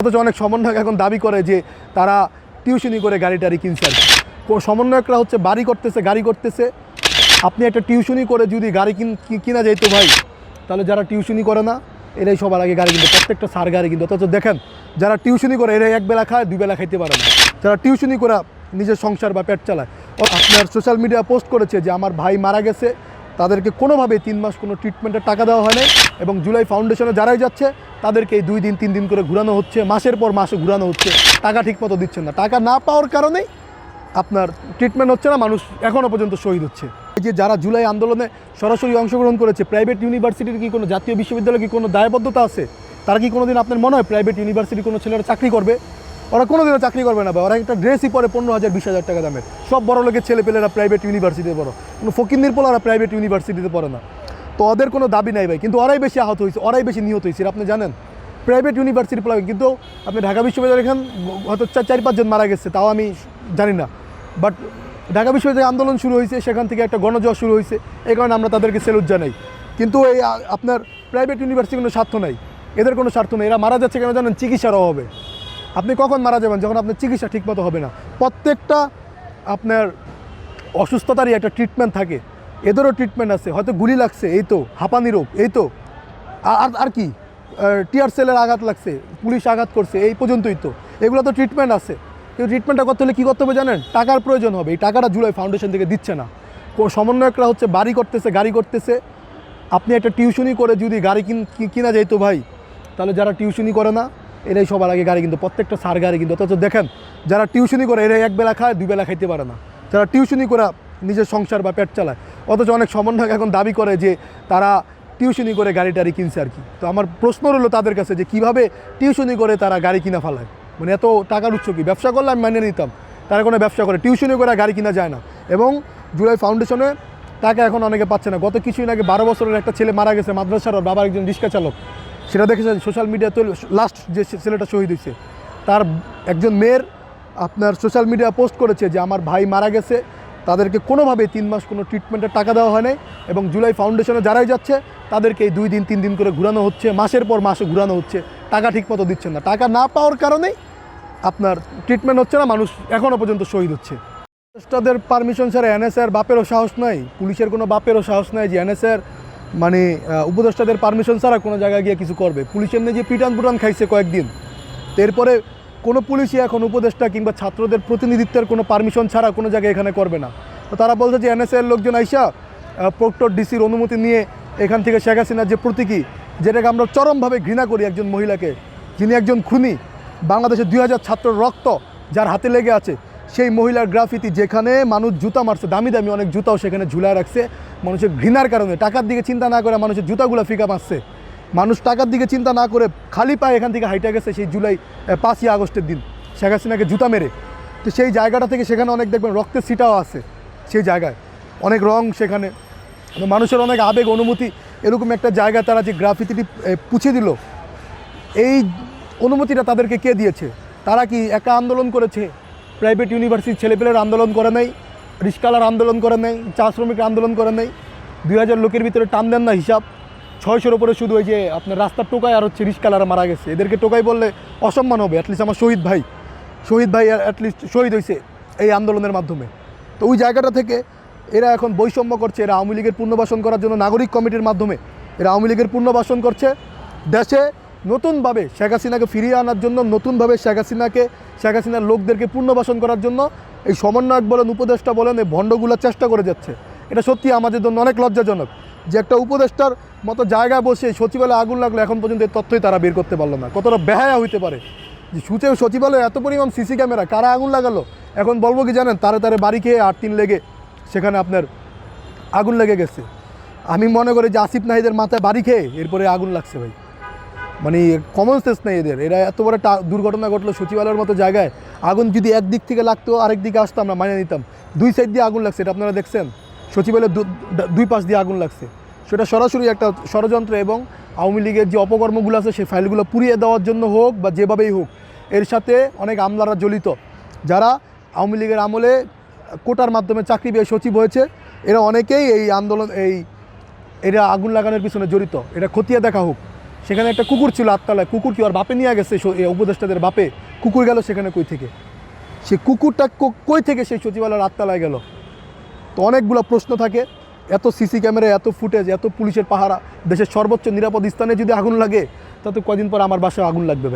অথচ অনেক সমন্বয়ক এখন দাবি করে যে তারা টিউশনি করে গাড়ি টাড়ি কিনছে আর সমন্বয়করা হচ্ছে বাড়ি করতেছে, গাড়ি করতেছে। আপনি একটা টিউশনি করে যদি গাড়ি কিন কিনা যাইতো ভাই, তাহলে যারা টিউশনি করে না, এরাই সবার আগে গাড়ি কিনতো প্রত্যেকটা সার গাড়ি কিনতো অথচ দেখেন, যারা টিউশনি করে, এরাই এক বেলা খায়, দুই বেলা খাইতে পারে না। যারা টিউশনি করে নিজের সংসার বা পেট চালায়। আপনার সোশ্যাল মিডিয়া পোস্ট করেছে যে, আমার ভাই মারা গেছে তাদেরকে কোনোভাবে তিন মাস কোনো ট্রিটমেন্টের টাকা দেওয়া হয় নাই এবং জুলাই ফাউন্ডেশনে যারাই যাচ্ছে, তাদেরকে এই দুই দিন, তিন দিন করে ঘুরানো হচ্ছে, মাসের পর মাসে ঘুরানো হচ্ছে, টাকা ঠিকমতো দিচ্ছেন না। টাকা না পাওয়ার কারণেই আপনার ট্রিটমেন্ট হচ্ছে না, মানুষ এখনও পর্যন্ত শহীদ হচ্ছে। যে যারা জুলাই আন্দোলনে সরাসরি অংশগ্রহণ করেছে প্রাইভেট ইউনিভার্সিটির কি কোনো জাতীয় বিশ্ববিদ্যালয়ে কি কোনো দায়বদ্ধতা আছে? তারা কি কোনো দিন আপনার মনে হয় প্রাইভেট ইউনিভার্সিটি কোনো ছেলেরা চাকরি করবে? ওরা কোনোদিনও চাকরি করবে না বা ওরা একটা ড্রেসই পরে পনেরো হাজার, বিশ হাজার টাকা দামের। সব বড় লোকের ছেলে পেলেরা প্রাইভেট ইউনিভার্সিটিতে পড়ো। কোনো ফকিন্দির পোলারা প্রাইভেট ইউনিভার্সিটিতে পড়ে না। তো ওদের কোনো দাবি নাই ভাই। কিন্তু ওরাই বেশি আহত হয়েছে ওরাই বেশি নিহত হয়েছে আপনি জানেন প্রাইভেট ইউনিভার্সিটি পোলা কিন্তু আপনি ঢাকা বিশ্ববিদ্যালয় এখান হয়তো চার চার পাঁচজন মারা গেছে, তাও আমি জানি না। বাট ঢাকা বিশ্ববিদ্যালয়ে আন্দোলন শুরু হয়েছে সেখান থেকে একটা গণজোয়ার শুরু হয়েছে এই কারণে আমরা তাদেরকে সেলুট জানাই। কিন্তু এই আপনার প্রাইভেট ইউনিভার্সিটি কোনো স্বার্থ নাই। এদের কোনো স্বার্থ নেই। এরা মারা যাচ্ছে কেন জানেন? চিকিৎসার অভাবে। আপনি কখন মারা যাবেন? যখন আপনার চিকিৎসা ঠিকমতো হবে না। প্রত্যেকটা আপনার অসুস্থতারই একটা ট্রিটমেন্ট থাকে। এদেরও ট্রিটমেন্ট আছে। হয়তো গুলি লাগছে, এই তো, হাঁপানি রোগ, এই তো। আর- আর কি? টিয়ার সেলের আঘাত লাগছে, পুলিশ আঘাত করছে, এই পর্যন্তই তো। এগুলো তো ট্রিটমেন্ট আছে। কিন্তু ট্রিটমেন্টটা করতে হলে কী করতে হবে জানেন? টাকার প্রয়োজন হবে। এই টাকাটা জুলাই ফাউন্ডেশন থেকে দিচ্ছে না। সমন্বয়করা হচ্ছে বাড়ি করতেছে, গাড়ি করতেছে। আপনি একটা টিউশনি করে যদি গাড়ি কিনা যাইতো ভাই, তাহলে যারা টিউশনি করে না এরাই সবার আগে গাড়ি কিন্তু, প্রত্যেকটা সার গাড়ি কিন্তু। অথচ দেখেন, যারা টিউশনি করে, এরাই এক বেলা খায়, দুই বেলা খাইতে পারে না। যারা টিউশনি করে, নিজের সংসার বা পেট চালায়। অথচ অনেক সমন্বয়ক এখন দাবি করে যে, তারা টিউশনি করে গাড়ি টাড়ি কিনছে আর কি। তো আমার প্রশ্ন রইল তাদের কাছে যে, কীভাবে টিউশনি করে তারা গাড়ি কিনা ফেলায়? মানে এত টাকার উৎস কি? ব্যবসা করলে আমি মেনে নিতাম। তারা কোনো ব্যবসা করে, টিউশনি করে গাড়ি কিনা যায় না। এবং জুলাই ফাউন্ডেশনে টাকা এখন অনেকে পাচ্ছে না। গত কিছুদিন আগে বারো বছরের একটা ছেলে মারা গেছে, মাদ্রাসার ওর বাবা একজন রিক্সা চালক। সেটা দেখেছেন সোশ্যাল মিডিয়াতে লাস্ট যে ছেলেটা শহীদ হয়েছে, তার একজন মেয়ের আপনার সোশ্যাল মিডিয়া পোস্ট করেছে যে, আমার ভাই মারা গেছে, তাদেরকে কোনোভাবে তিন মাস কোনো ট্রিটমেন্টের টাকা দেওয়া হয় নাই এবং জুলাই ফাউন্ডেশনে যারাই যাচ্ছে, তাদেরকে এই দুই দিন, তিন দিন করে ঘুরানো হচ্ছে, মাসের পর মাসে ঘুরানো হচ্ছে, টাকা ঠিকমতো দিচ্ছেন না। টাকা না পাওয়ার কারণেই আপনার ট্রিটমেন্ট হচ্ছে না, মানুষ এখনও পর্যন্ত শহীদ হচ্ছে। উপদেষ্টাদের পারমিশন ছাড়া এনএসআর বাপেরও সাহস নাই, পুলিশের কোনো বাপেরও সাহস নাই যে এনএসআর মানে উপদেষ্টাদের পারমিশন ছাড়া কোনো জায়গায় গিয়ে কিছু করবে। পুলিশের নিয়ে যে পিটান পুটান খাইছে কয়েকদিন। এরপরে কোনো পুলিশই এখন উপদেষ্টা কিংবা ছাত্রদের প্রতিনিধিত্বের কোনো পারমিশন ছাড়া কোনো জায়গায় এখানে করবে না। তো তারা বলছে যে এনএসএর লোকজন আইসা প্রক্টর ডিসির অনুমতি নিয়ে এখান থেকে শেখ হাসিনার যে প্রতীকী, যেটাকে আমরা চরমভাবে ঘৃণা করি একজন মহিলাকে, যিনি একজন খুনি বাংলাদেশের দুই হাজার ছাত্র রক্ত যার হাতে লেগে আছে। সেই মহিলার গ্রাফিতি যেখানে মানুষ জুতা মারছে, দামি দামি অনেক জুতাও সেখানে ঝুলায় রাখছে। মানুষের ঘৃণার কারণে, টাকার দিকে চিন্তা না করে মানুষের জুতাগুলো ফিকা মারছে। মানুষ টাকার দিকে চিন্তা না করে খালি পায়ে এখান থেকে হাইটা গেছে সেই জুলাই পাঁচই আগস্টের দিন। শেখ হাসিনাকে জুতা মেরে। তো সেই জায়গাটা থেকে সেখানে অনেক দেখবেন রক্তের সিটাও আছে সেই জায়গায়। অনেক রং সেখানে। মানুষের অনেক আবেগ অনুমতি এরকম একটা জায়গায় তারা যে গ্রাফিতিটি পুছে দিল, এই অনুমতিটা তাদেরকে কে দিয়েছে? তারা কি একা আন্দোলন করেছে? প্রাইভেট ইউনিভার্সিটির ছেলেপেলের আন্দোলন করে নাই রিস্কালার আন্দোলন করে নেই, চা শ্রমিকরা আন্দোলন করে নেই। দুই হাজার লোকের ভিতরে টান দেন না হিসাব। ছয়শোর ওপরে শুধু ওই যে আপনার রাস্তার টোকায় আর হচ্ছে রিস্কালারা মারা গেছে। এদেরকে টোকাই বললে অসম্মান হবে অ্যাটলিস্ট আমার শহীদ ভাই। শহীদ ভাই অ্যাটলিস্ট শহীদ হয়েছে এই আন্দোলনের মাধ্যমে। তো ওই জায়গাটা থেকে এরা এখন বৈষম্য করছে, এরা আওয়ামী লীগের পুনর্বাসন করার জন্য নাগরিক কমিটির মাধ্যমে। এরা আওয়ামী লীগের পুনর্বাসন করছে। দেশে নতুনভাবে শেখ হাসিনাকে ফিরিয়ে আনার জন্য, নতুনভাবে শেখ হাসিনাকে, শেখ হাসিনার লোকদেরকে পুনর্বাসন করার জন্য এই সমন্বয়ক বলেন, উপদেষ্টা বলেন, এই ভণ্ডগুলো চেষ্টা করে যাচ্ছে। এটা সত্যি আমাদের জন্য অনেক লজ্জাজনক যে একটা উপদেষ্টার মতো জায়গায় বসে সচিবালয়ে আগুন লাগল এখন পর্যন্ত এই তথ্যই তারা বের করতে পারল না। কতটা বেহায়া হইতে পারে যে সূচে সচিবালয়ে এত পরিমাণ সিসি ক্যামেরা, কারা আগুন লাগালো? এখন বলব কি জানেন, তারে তারে বাড়ি খেয়ে আট তিন লেগে সেখানে আপনার আগুন লেগে গেছে। আমি মনে করি যে আসিফ নাহিদের মাথায় বাড়ি খেয়ে এরপরে আগুন লাগছে ভাই। মানে কমন সেন্স নেই এদের। এরা এত বড় দুর্ঘটনা ঘটলো সচিবালয়ের মতো জায়গায়, আগুন যদি একদিক থেকে লাগতো, আরেক দিকে আসতো, আমরা মানে নিতাম। দুই সাইড দিয়ে আগুন লাগছে, এটা আপনারা দেখছেন? সচিবালয়ের দুই পাশ দিয়ে আগুন লাগছে। সেটা সরাসরি একটা ষড়যন্ত্র এবং আওয়ামী লীগের যে অপকর্মগুলো আছে, সেই ফাইলগুলো পুড়িয়ে দেওয়ার জন্য হোক বা যেভাবেই হোক, এর সাথে অনেক আমলারা জড়িত। যারা আওয়ামী লীগের আমলে কোটার মাধ্যমে চাকরি পেয়ে সচিব হয়েছে, এরা অনেকেই এই আন্দোলন এই এরা আগুন লাগানোর পিছনে জড়িত। এটা খতিয়ে দেখা হোক। সেখানে একটা কুকুর ছিল আত্মালয়। কুকুর কি আর বাপে নিয়ে গেছে? উপদেষ্টাদের বাপে। কুকুর গেল সেখানে কই থেকে? সে কুকুরটা কই থেকে সেই সচিবালয়ের আত্মালয় গেল? তো অনেকগুলো প্রশ্ন থাকে। এত সিসি ক্যামেরা, এত ফুটেজ, এত পুলিশের পাহারা, দেশের সর্বোচ্চ নিরাপদ স্থানে যদি আগুন লাগে, তাতে কদিন পর আমার বাসায় আগুন লাগবে